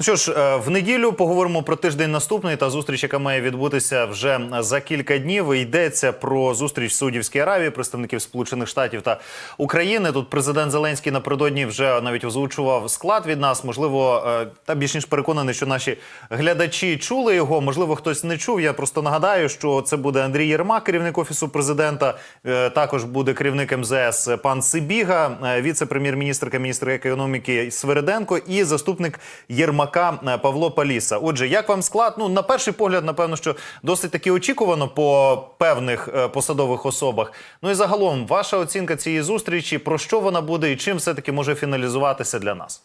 Ну Що ж, е, в неділю поговоримо про тиждень наступний та зустріч, яка має відбутися вже за кілька днів. Йдеться про зустріч в Саудівській Аравії, представників Сполучених Штатів та України. Тут президент Зеленський напередодні вже навіть озвучував склад від нас. Можливо, е, та більш ніж переконаний, що наші глядачі чули його. Можливо, хтось не чув. Я просто нагадаю, що це буде Андрій Єрмак, керівник офісу президента. Е, Також буде керівник МЗС пан Сибіга, віце-прем'єр-міністрка, міністр економіки Свериденко і заступник Єрмака е, Павло Паліса. Отже, як вам склад? Ну на перший погляд, напевно, що досить таки очікувано по певних е, посадових особах. Ну і загалом, ваша оцінка цієї зустрічі про що вона буде і чим все таки може фіналізуватися для нас?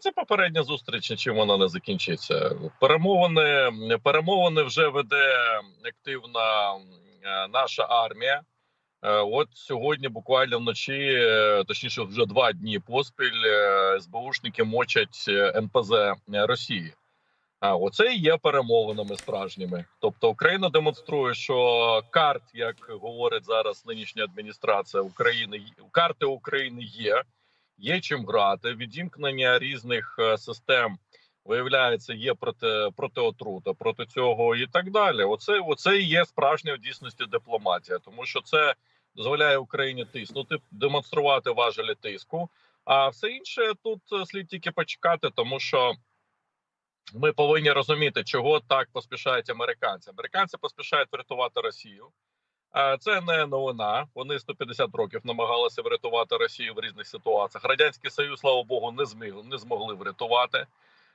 Це попередня зустріч, чим вона не закінчиться. Перемовини перемовини вже веде активна е, наша армія. Е, От сьогодні, буквально вночі, е, точніше, вже два дні поспіль, е, СБУшники мочать НПЗ Росії. А оце і є перемовинами справжніми. Тобто Україна демонструє, що карт, як говорить зараз нинішня адміністрація України, карти України є є чим грати. Відімкнення різних систем виявляється, є проти проти отрута, проти цього і так далі. Оце оце і є справжня в дійсності дипломатія, тому що це дозволяє Україні тиснути, демонструвати важелі тиску. А все інше тут е, слід тільки почекати, тому що. Ми повинні розуміти, чого так поспішають американці. Американці поспішають врятувати Росію. Це не новина. Вони 150 років намагалися врятувати Росію в різних ситуаціях. Радянський Союз, слава Богу, не зміг не змогли врятувати.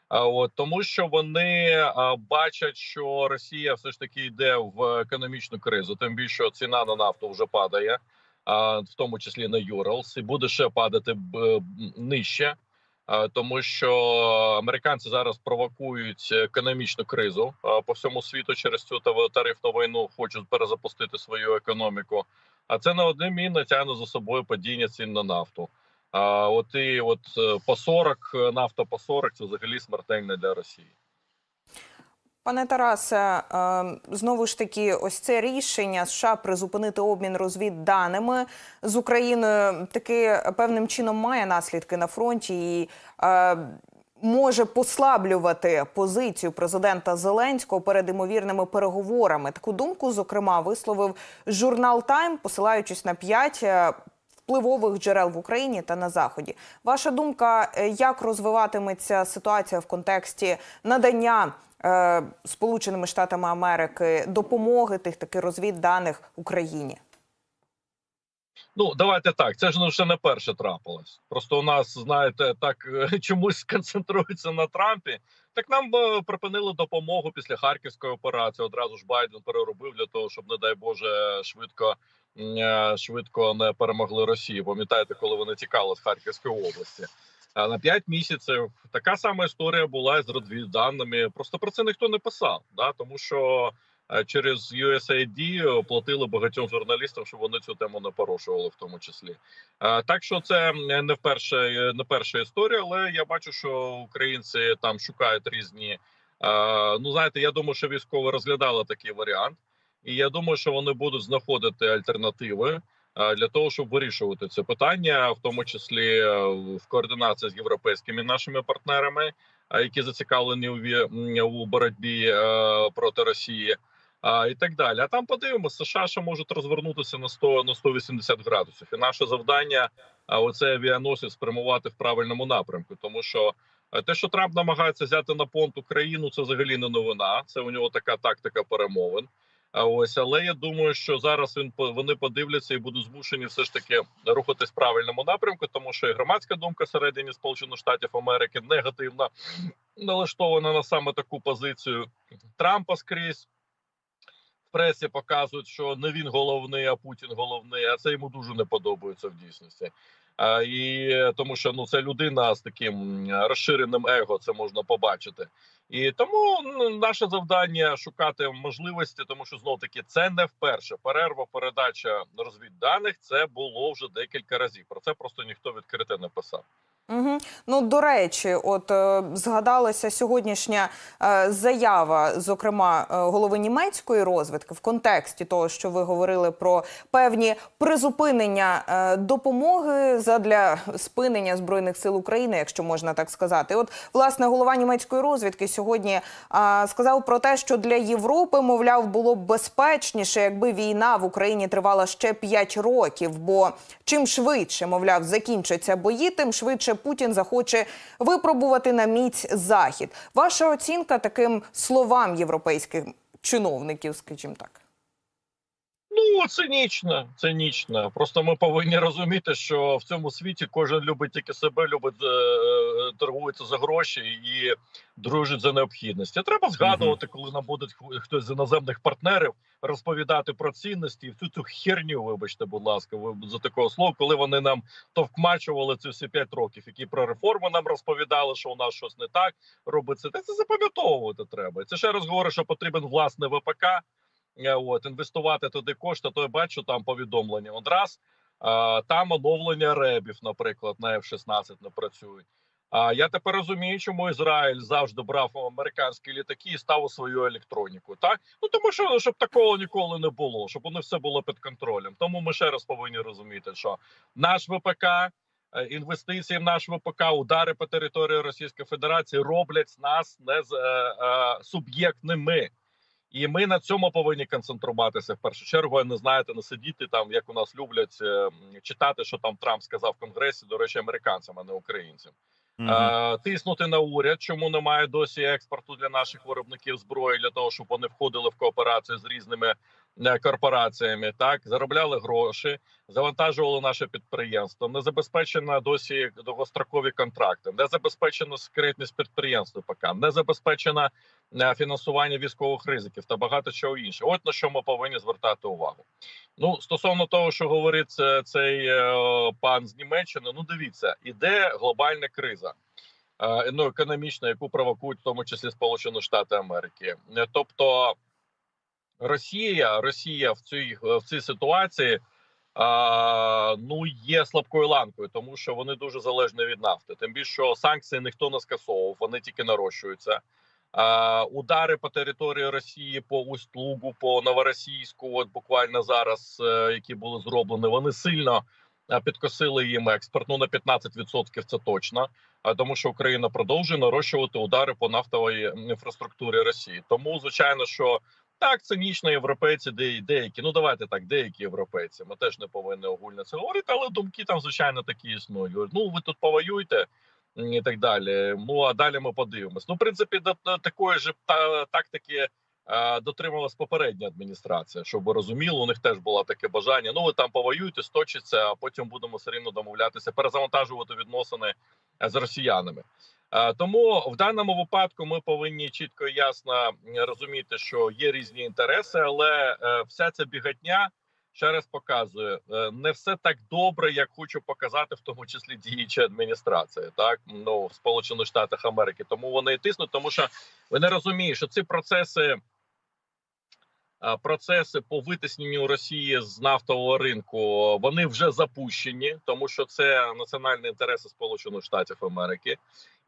От тому, що вони бачать, що Росія все ж таки йде в економічну кризу. Тим більше ціна на нафту вже падає, а, в тому числі на Юралс, і буде ще падати нижче. Тому що американці зараз провокують економічну кризу по всьому світу через цю та- тарифну війну, хочуть перезапустити свою економіку. А це на неодмінно тягне за собою падіння цін на нафту. А от і от е, по 40, е, нафта по 40 це взагалі смертельне для Росії. Пане Тарасе, е, знову ж таки, ось це рішення США призупинити обмін розвідданими з Україною таки певним чином має наслідки на фронті і е, може послаблювати позицію президента Зеленського перед імовірними переговорами. Таку думку, зокрема, висловив журнал Тайм, посилаючись на п'ять е, впливових джерел в Україні та на заході. Ваша думка, е, як розвиватиметься ситуація в контексті надання е, Сполученими Штатами Америки допомоги тих таки розвідданих Україні? Ну давайте так. Це ж ну ще не перше трапилось. Просто у нас знаєте, так е, чомусь концентрується на Трампі. Так нам припинили допомогу після харківської операції. Одразу ж Байден переробив для того, щоб не дай Боже швидко швидко не перемогли Росію. Пам'ятаєте, коли вони тікали з Харківської області. На 5 місяців така сама історія була з розвідданими. Просто про це ніхто не писав, да тому що е, через USAID платили багатьом журналістам, щоб вони цю тему не порушували, в тому числі. Е, Так що це не вперше не перша історія, але я бачу, що українці там шукають різні. е, Ну знаєте, я думаю, що військові розглядали такий варіант, і я думаю, що вони будуть знаходити альтернативи е, для того, щоб вирішувати це питання, в тому числі е, в координації з європейськими нашими партнерами, е, які зацікавлені у боротьбі проти Росії. А, і так далі. А там подивимося, США ще можуть розвернутися на 100, на 180 градусів. І наше завдання а, оцей авіаносець спрямувати в правильному напрямку, тому що те, що Трамп намагається взяти на понт Україну, це взагалі не новина. Це у нього така тактика перемовин. Ось, але я думаю, що зараз він вони подивляться і будуть змушені все ж таки рухатись в правильному напрямку, тому що і громадська думка всередині Сполучених Штатів Америки негативно налаштована на саме таку позицію Трампа скрізь в пресі показують, що не він головний, а Путін головний. А це йому дуже не подобається в дійсності. І тому, що ну це людина з таким розширеним его, це можна побачити. І тому наше завдання шукати можливості, тому що знов таки це не вперше. Перерва передача розвідданих це було вже декілька разів. Про це просто ніхто відкрите не писав. Угу. Ну, до речі, от е, згадалася сьогоднішня е, заява, зокрема, е, голови німецької розвідки в контексті того, що ви говорили про певні призупинення е, допомоги задля спинення збройних сил України, якщо можна так сказати. От власне голова німецької розвідки сьогодні е, сказав про те, що для Європи, мовляв, було б безпечніше, якби війна в Україні тривала ще 5 років. Бо чим швидше, мовляв, закінчаться бої, тим швидше Путін захоче випробувати на міць захід. Ваша оцінка таким словам європейських чиновників, скажімо так. Ну цинічно, цинічно. Просто ми повинні розуміти, що в цьому світі кожен любить тільки себе, любить е, е, торгується за гроші і дружить за необхідності. Треба згадувати, коли нам буде хтось з іноземних партнерів розповідати про цінності і всю цю херню, вибачте, будь ласка, ви за такого слова, коли вони нам товкмачували ці всі п'ять років, які про реформи нам розповідали, що у нас щось не так робиться. Та це запам'ятовувати треба. Це ще раз говорю, що потрібен власне ВПК. Е, От інвестувати туди кошти, то я бачу там повідомлення. Одразу там оновлення ребів, наприклад, на F-16 не працюють. А я тепер розумію, чому Ізраїль завжди брав американські літаки і ставив свою електроніку. Так ну тому що щоб такого ніколи не було, щоб воно все було під контролем. Тому ми ще раз повинні розуміти, що наш ВПК. е, Інвестиції в наш ВПК, удари по території Російської Федерації роблять нас не з- е, е, суб'єктними. І ми на цьому повинні концентруватися в першу чергу. а Не знаєте, не сидіти там, як у нас люблять е, читати, що там Трамп сказав в Конгресі. До речі, американцям, а не українцям. Мгм. Е, тиснути на уряд, чому немає досі експорту для наших виробників зброї для того, щоб вони входили в кооперацію з різними корпораціями. Так заробляли гроші, завантажували наше підприємство. Не забезпечено досі довгострокові контракти, не забезпечено секретність підприємств ПК, не забезпечено е, фінансування військових ризиків та багато чого іншого. От на що ми повинні звертати увагу. Ну стосовно того, що говорить цей е, пан з Німеччини, ну дивіться, іде глобальна криза. е, Ну, економічна, яку провокують в тому числі Сполучені Штати Америки, Е, тобто Росія, Росія в цій в цій ситуації а, ну є слабкою ланкою, тому що вони дуже залежні від нафти. Тим більше що санкції ніхто не скасовував, вони тільки нарощуються. А, удари по території Росії по Усть-Лугу, по Новоросійську, от буквально зараз, е, які були зроблені, вони сильно е, підкосили їм експорт. Ну на 15% це точно. А тому, що Україна продовжує нарощувати удари по нафтовій інфраструктурі Росії. Тому звичайно, що так цинічно європейці, де деякі, ну давайте так, деякі європейці. Ми теж не повинні огульно це говорити, але думки там звичайно такі існують. Ну ви тут повоюєте м, і так далі. Ну а далі ми подивимось. Ну, в принципі, до, до такої ж та, тактики е, дотрималась попередня адміністрація, щоб ви розуміли, у них теж було таке бажання. Ну ви там повоюєте, сточиться, а потім будемо все рівно домовлятися, перезавантажувати відносини з росіянами. Е, Тому в даному випадку ми повинні чітко і ясно розуміти, що є різні інтереси, але е, вся ця бігатня ще раз показує е, не все так добре, як хочу показати, в тому числі діюча адміністрація, так ну в Сполучених Штатах Америки. Тому вони тиснуть, тому що вони розуміють, що ці процеси. Процеси по витисненню Росії з нафтового ринку вони вже запущені, тому що це національні інтереси Сполучених Штатів Америки,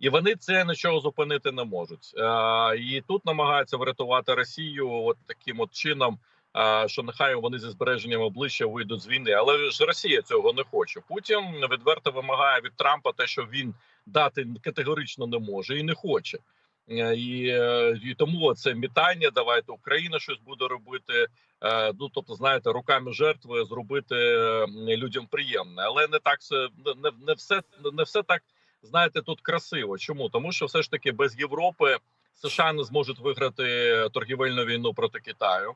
і вони це нічого зупинити не можуть. Е, І тут намагаються врятувати Росію от таким от чином, е, що нехай вони зі збереженням обличчя вийдуть з війни, але ж Росія цього не хоче. Путін відверто вимагає від Трампа те, що він дати категорично не може і не хоче. Е, І, і тому це мітання. Давайте Україна щось буде робити. Ну тобто, знаєте, руками жертви зробити людям приємне, але не так все не, не все не все так. Знаєте, тут красиво. Чому тому, що все ж таки без Європи США не зможуть виграти торгівельну війну проти Китаю.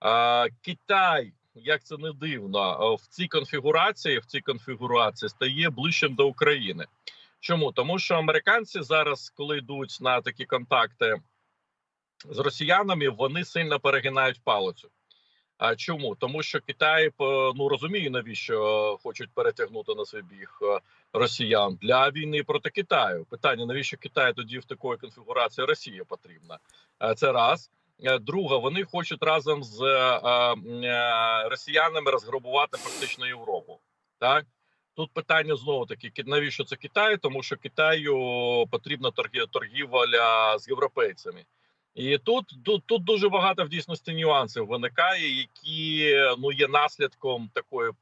А, Китай, як це не дивно, в цій конфігурації в цій конфігурації стає ближчим до України. Чому тому, що американці зараз, коли йдуть на такі контакти з росіянами, вони сильно перегинають палицю. А чому? Тому що Китай ну розуміє, навіщо е, хочуть перетягнути на свій біг е, росіян для війни проти Китаю. Питання: навіщо Китаю тоді в такої конфігурації Росія потрібна? Е, Це раз. Друге, вони хочуть разом з росіянами розграбувати фактично Європу. Так тут питання знову таки: навіщо це Китай? Тому що Китаю потрібна торгівля з європейцями. І тут, тут тут дуже багато в дійсності нюансів виникає, які ну є наслідком такої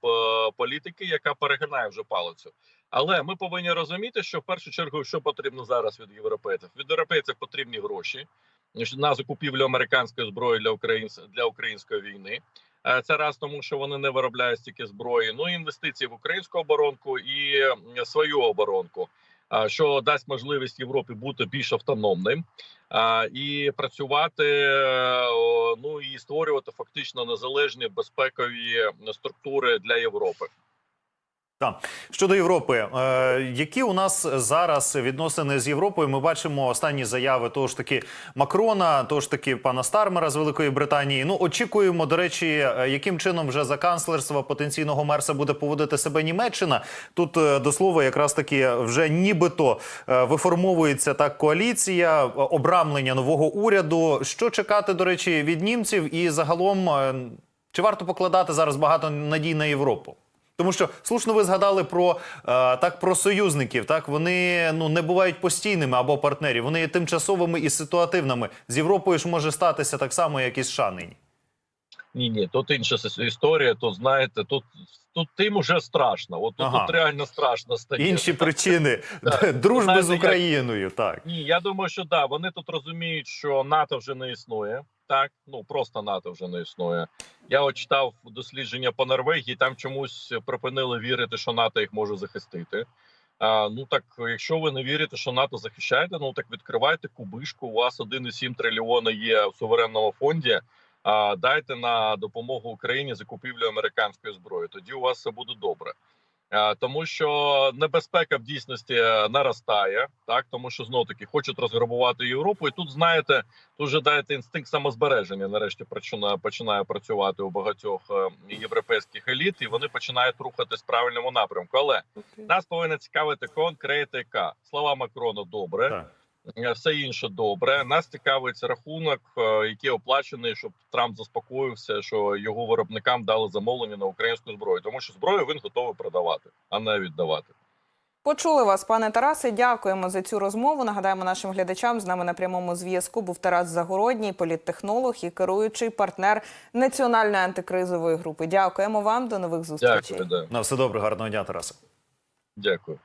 політики, яка перегинає вже палицю. Але ми повинні розуміти, що в першу чергу що потрібно зараз від європейців. Від європейців потрібні гроші на закупівлю американської зброї для українців для української війни. Е, Це раз тому, що вони не виробляють стільки зброї. Ну інвестиції в українську оборонку і свою оборонку, що дасть можливість Європі бути більш автономним і працювати е, ну і створювати фактично незалежні безпекові структури для Європи. Так. Щодо Європи, е, які у нас зараз відносини з Європою? Ми бачимо останні заяви того ж таки Макрона, того ж таки пана Стармера з Великої Британії. Ну очікуємо, до речі, е, яким чином вже за канцлерства потенційного мерса буде поводити себе Німеччина. Тут е, до слова, якраз таки вже нібито е, виформовується так коаліція, обрамлення нового уряду. Що чекати, до речі, від німців, і загалом чи варто покладати зараз багато надій на Європу? Тому що слушно ви згадали про е, так про союзників. Так вони ну не бувають постійними або партнерів. Вони є тимчасовими і ситуативними. З Європою ж може статися так само, як і США нині. Ні, ні, тут інша історія. Тут знаєте, тут тут тим уже страшно. От тут, Ага. тут реально страшно стає. Інші причини дружби Знаєте, з Україною. Так Ні, я думаю, що да, вони тут розуміють, що НАТО вже не існує. Так, ну просто НАТО вже не існує. Я от читав дослідження по Норвегії. Там чомусь припинили вірити, що НАТО їх може захистити. А, ну так, якщо ви не вірите, що НАТО захищає, ну так відкривайте кубишку. У вас 1,7 трильйона є в суверенному фонді. А дайте на допомогу Україні закупівлю американської зброї. Тоді у вас все буде добре. Е, тому що небезпека в дійсності е, наростає, так тому що знов таки хочуть розграбувати Європу, і тут знаєте, тут вже даєте інстинкт самозбереження. Нарешті починає починає працювати у багатьох е, європейських еліт, і вони починають рухатись в правильному напрямку. Але нас повинна цікавити конкретика. Слова Макрона добре, так. Е, все інше добре. Нас цікавить рахунок, е, який оплачений, щоб Трамп заспокоївся, що його виробникам дали замовлення на українську зброю, тому що зброю він готовий продавати, а не віддавати. Почули вас, пане Тарасе. Дякуємо за цю розмову. Нагадаємо нашим глядачам. З нами на прямому зв'язку був Тарас Загородній, політтехнолог і керуючий партнер національної антикризової групи. Дякуємо вам. До нових зустрічей. Дякую, да. На все добре, гарного дня, Тарасе. дякую.